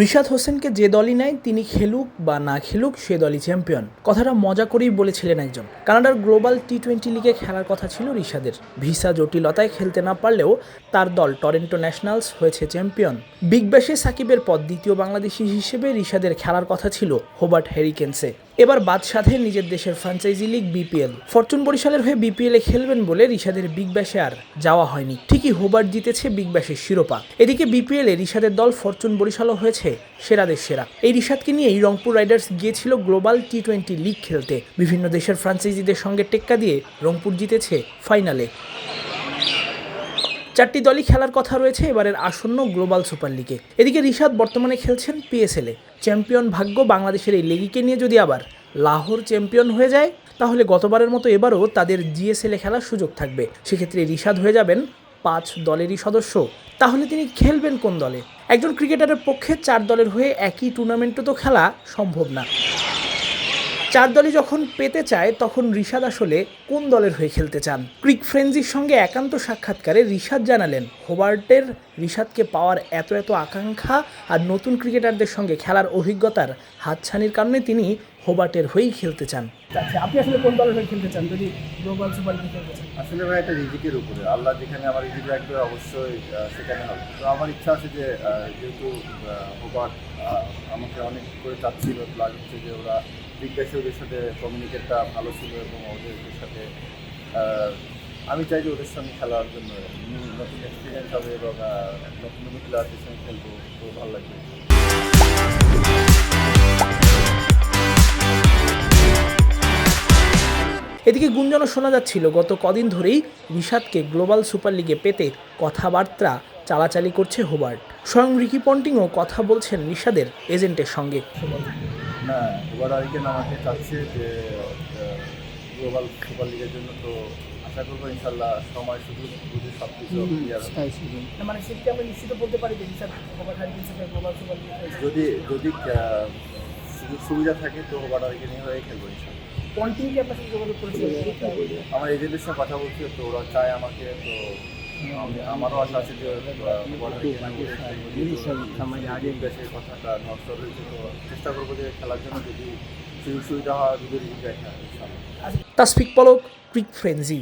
রিশাদ হোসেনকে যে দলই নেয়, তিনি খেলুক বা না খেলুক, সে দলই চ্যাম্পিয়ন। কথাটা মজা করেই বলেছিলেন একজন। কানাডার গ্লোবাল টি টোয়েন্টি লিগে খেলার কথা ছিল রিশাদের। ভিসা জটিলতায় খেলতে না পারলেও তার দল টরেন্টো ন্যাশনালস হয়েছে চ্যাম্পিয়ন। বিগ ব্যাশে সাকিবের পর দ্বিতীয় বাংলাদেশি হিসেবে রিশাদের খেলার কথা ছিল হোবার্ট হ্যারিকেন্সে। এবার বাদ সাধে নিজের দেশের ফ্র্যাঞ্চাইজি লিগ বিপিএল ফরচুন বরিশালের হয়ে বিপিএলে খেলবেন বলে রিশাদের বিগ ব্যাশে আর যাওয়া হয়নি। ঠিকই হোবার্ট জিতেছে বিগ ব্যাশের শিরোপা। এদিকে বিপিএলে রিশাদের দল ফরচুন বরিশালও হয়েছে সেরাদের সেরা। এই রিশাদকে নিয়েই রংপুর রাইডার্স গিয়েছিল গ্লোবাল টি টোয়েন্টি লিগ খেলতে। বিভিন্ন দেশের ফ্র্যাঞ্চাইজিদের সঙ্গে টেক্কা দিয়ে রংপুর জিতেছে ফাইনালে চারটি দলই খেলার কথা রয়েছে এবারের আসন্ন গ্লোবাল সুপার লিগে। এদিকে রিশাদ বর্তমানে খেলছেন পিএসএলে চ্যাম্পিয়ন ভাগ্য বাংলাদেশের এই লিগিকে নিয়ে যদি আবার লাহোর চ্যাম্পিয়ন হয়ে যায়, তাহলে গতবারের মতো এবারও তাদের জিএসএলে খেলার সুযোগ থাকবে। সেক্ষেত্রে রিশাদ হয়ে যাবেন পাঁচ দলেরই সদস্য। তাহলে তিনি খেলবেন কোন দলে? একজন ক্রিকেটারের পক্ষে চার দলের হয়ে একই টুর্নামেন্টও তো খেলা সম্ভব না। চার দলই যখন পেতে চায়, তখন রিশাদ আসলে কোন দলের হয়ে খেলতে চান? ক্রিক ফ্রেন্সির সঙ্গে একান্ত সাক্ষাৎকারে রিশাদ জানালেন, হোবার্টের রিশাদকে পাওয়ার এত এত আকাঙ্ক্ষা আর নতুন ক্রিকেটারদের সঙ্গে খেলার অভিজ্ঞতার হাতছানির কারণে তিনি হোবার্টের হয়েই খেলতে চান। আচ্ছা আপনি আসলে কোন দলের হয়ে খেলতে চান? যদি গ্লোবাল সুপার লিগে খেলতে চান। আসলে ভাই এটা রিজিকের উপরে। আল্লাহ যেখানে আমার রিজিক রাখবে অবশ্যই সেখানে হবে। তো আমার ইচ্ছা আছে যে যেহেতু হোবার আমাকে অনেক করে চাচ্ছিল প্লাস হচ্ছে যে ওরা বিজ্ঞাসী ওদের সাথে কমিউনিকেটটা ভালো ছিল এবং ওদের সাথে আমি চাই যে ওদের সঙ্গে খেলার জন্য। নতুন এক্সপিরিয়েন্স হবে এবং নতুন নতুন প্লেয়ারদের সঙ্গে খেলব তো ভালো লাগবে। এদিকে গুঞ্জনও শোনা যাচ্ছিল গত কদিন ধরেই রিশাদকে গ্লোবাল সুপার লিগে পেতে কথাবার্তা চালাচালি করছে হোবার্ট। স্বয়ং রিকি পন্টিংও কথা বলছেন রিশাদের এজেন্টের সঙ্গে। না এবার আরিকেন আমাকে চাচ্ছে যে গ্লোবাল সুপার লিগের জন্য তো আশা করব ইনশাল্লাহ সময় সুযোগ বুঝে সব কিছু মানে আমরা নিশ্চিত বলতে পারি যে রিশাদ হোবার্ট হ্যারিকেন্সের গ্লোবাল সুপার লিগে যদি যদি সুবিধা থাকে তো ওবার আরিকেন হয়ে খেলব ইনশাল্লাহ পন্টিং কি আপনার সাথে যোগাযোগ করেছিল? আমার এজেন্টের সাথে কথা বলছি তো ওরা চায় আমাকে তো আমি- আমারও আশা আছে যে দেশের কথাটা নষ্ট রয়েছে তো চেষ্টা করব যে খেলার জন্য যদি সুযোগ সুবিধা হয় যদি তাসফিক পলক ক্রিক ফ্রেন্সি